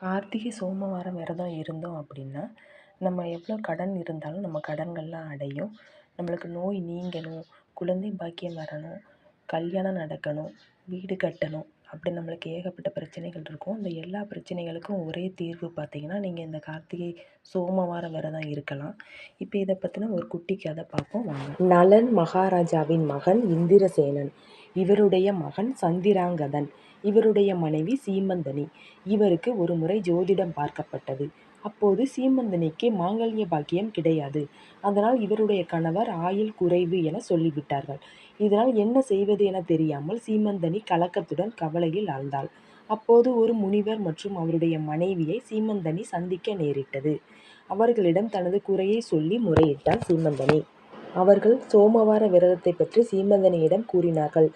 கார்த்திகை சோமவாரம் விரதம் இருந்தோம் அப்படின்னா நம்ம எவ்வளோ கடன் இருந்தாலும் நம்ம கடன்கள்லாம் அடையும். நம்மளுக்கு நோய் நீங்கணும் குழந்தை பாக்கியம் வரணும் கல்யாணம் நடக்கணும் வீடு கட்டணும் அப்படி நம்மளுக்கு ஏகப்பட்ட பிரச்சனைகள் இருக்கும். இந்த எல்லா பிரச்சனைகளுக்கும் ஒரே தீர்வு பார்த்தீங்கன்னா நீங்கள் இந்த கார்த்திகை சோமவார விரதம் இருக்கலாம். இப்போ இதை பற்றின ஒரு குட்டி கதை பார்ப்போம். வாங்க. நலன் மகாராஜாவின் மகன் இந்திரசேனன். இவருடைய மகன் சந்திராங்கதன் இவருடைய மனைவி சீமந்தனி. இவருக்கு ஒரு முறை ஜோதிடம் பார்க்கப்பட்டது. அப்போது சீமந்தனிக்கு மாங்கல்ய பாக்கியம் கிடையாது. அதனால் இவருடைய கணவர் ஆயுள் குறைவு என சொல்லிவிட்டார்கள். இதனால் என்ன செய்வது என தெரியாமல் சீமந்தனி கலக்கத்துடன் கவலையில் ஆழ்ந்தாள். அப்போது ஒரு முனிவர் மற்றும் அவருடைய மனைவியை சீமந்தனி சந்திக்க நேரிட்டது. அவர்களிடம் தனது குறையை சொல்லி முறையிட்டாள் சீமந்தனி. அவர்கள் சோமவார விரதத்தை பற்றி சீமந்தனியிடம் கூறினார்கள்.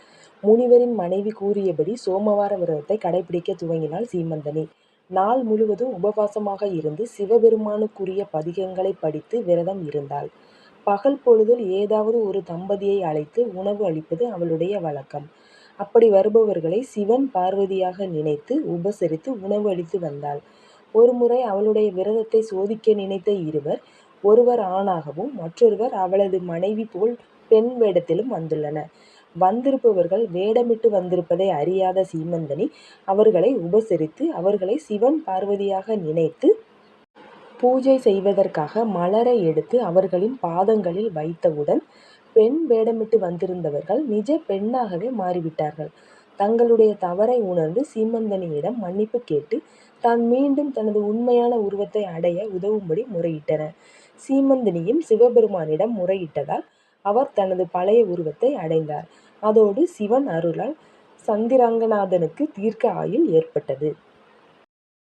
முனிவரின் மனைவி கூறியபடி சோமவார விரதத்தை கடைபிடிக்க துவங்கினாள் சீமந்தனி. நாள் முழுவதும் உபவாசமாக இருந்து சிவபெருமானுக்குரிய பதிகங்களை படித்து விரதம் இருந்தாள். பகல் பொழுதில் ஏதாவது ஒரு தம்பதியை அழைத்து உணவு அளிப்பது அவளுடைய வழக்கம். அப்படி வருபவர்களை சிவன் பார்வதியாக நினைத்து உபசரித்து உணவு அளித்து வந்தாள். ஒருமுறை அவளுடைய விரதத்தை சோதிக்க நினைத்த இருவர் ஒருவர் ஆணாகவும் மற்றொருவர் அவளது மனைவி போல் பெண் வேடத்திலும் வந்துள்ளனர். வந்திருப்பவர்கள் வேடமிட்டு வந்திருப்பதை அறியாத சீமந்தனி அவர்களை உபசரித்து அவர்களை சிவன் பார்வதியாக நினைத்து பூஜை செய்வதற்காக மலரை எடுத்து அவர்களின் பாதங்களில் வைத்தவுடன் பெண் வேடமிட்டு வந்திருந்தவர்கள் நிஜ பெண்ணாகவே மாறிவிட்டார்கள். தங்களுடைய தவறை உணர்ந்து சீமந்தனியிடம் மன்னிப்பு கேட்டு தான் மீண்டும் தனது உண்மையான உருவத்தை அடைய உதவும்படி முறையிட்டனர். சீமந்தினியும் சிவபெருமானிடம் முறையிட்டதால் அவர் தனது பழைய உருவத்தை அடைந்தார். அதோடு சிவன் அருளால் சந்திரங்கநாதனுக்கு தீர்க்க ஆயுள் ஏற்பட்டது.